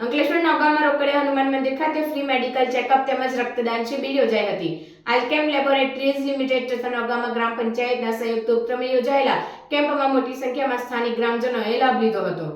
અંકલેશ્વર નવગામમાં રોકડિયા હનુમાન મંદિર ખાતે free medical checkup તેમજ રક્તદાન શિબિર યોજાઈ હતી. આલ્કેમ લેબોરેટરીઝ લિમિટેડ તથા નવગામા ગ્રામ પંચાયતના સંયુક્ત ઉપક્રમે યોજાયેલા કેમ્પમાં મોટી સંખ્યામાં સ્થાનિક ગ્રામજનોએ લાભ લીધો હતો.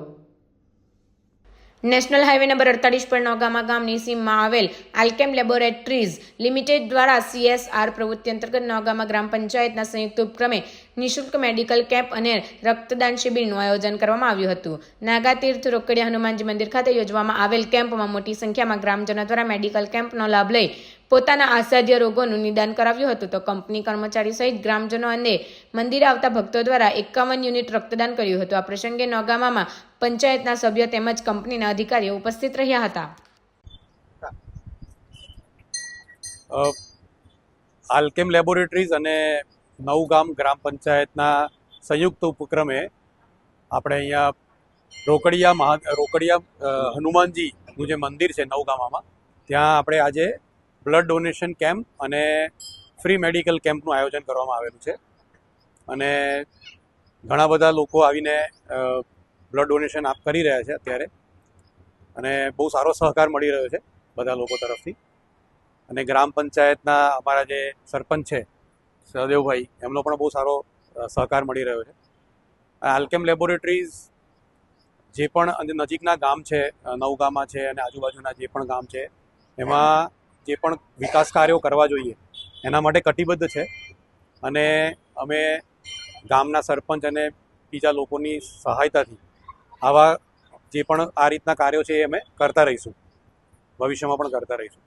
નેશનલ હાઈવે નંબર અડતાલીસ પર નોગામા ગામની સીમમાં આવેલ આલ્કેમ લેબોરેટરીઝ લિમિટેડ દ્વારા સીએસઆર પ્રવૃત્તિ અંતર્ગત નોગામા ગ્રામ પંચાયતના સંયુક્ત ઉપક્રમે નિઃશુલ્ક મેડિકલ કેમ્પ અને રક્તદાન શિબિરનું આયોજન કરવામાં આવ્યું હતું. નાગા તીર્થ રોકડિયા હનુમાનજી મંદિર ખાતે યોજવામાં આવેલ કેમ્પમાં મોટી સંખ્યામાં ગ્રામજનો દ્વારા મેડિકલ કેમ્પનો લાભ લઈ પોતાના આસાધ્ય રોગોનું નિદાન કરાવ્યું હતું. તો કંપની કર્મચારી સહિત ગ્રામજનો અને મંદિરે આવતા ભક્તો દ્વારા એકાવન યુનિટ રક્તદાન કર્યું હતું. આ પ્રસંગે નોગામામાં પંચાયતના સભ્યો તેમજ કંપનીના અધિકારીઓ ઉપસ્થિત રહ્યા હતા. આલ્કેમ લેબોરેટરીઝ અને નવગામ ગ્રામ પંચાયતના સંયુક્ત ઉપક્રમે આપણે અહીંયા રોકડિયા મહા, રોકડિયા હનુમાનજીનું જે મંદિર છે નવગામામાં, ત્યાં આપણે આજે બ્લડ ડોનેશન કેમ્પ અને ફ્રી મેડિકલ કેમ્પનું આયોજન કરવામાં આવેલું છે. અને ઘણા બધા લોકો આવીને બ્લડ ડોનેશન આપ, કરી રહ્યા છે અત્યારે. અને બહુ સારો સહકાર મળી રહ્યો છે બધા લોકો તરફથી. અને ગ્રામ પંચાયતના અમારા જે સરપંચ છે સહદેવભાઈ, એમનો પણ બહુ સારો સહકાર મળી રહ્યો છે. આલ્કેમ લેબોરેટરીઝ જે પણ નજીકના ગામ છે નવગામાં છે અને આજુબાજુના જે પણ ગામ છે, એમાં જે પણ વિકાસ કાર્યો કરવા જોઈએ, એના માટે કટિબદ્ધ છે. અને અમે ગામના સરપંચ અને બીજા લોકોની સહાયતાથી આવા જે પણ આ રીતના કાર્યો છે એ અમે કરતા રહીશું. ભવિષ્યમાં પણ કરતા રહીશું.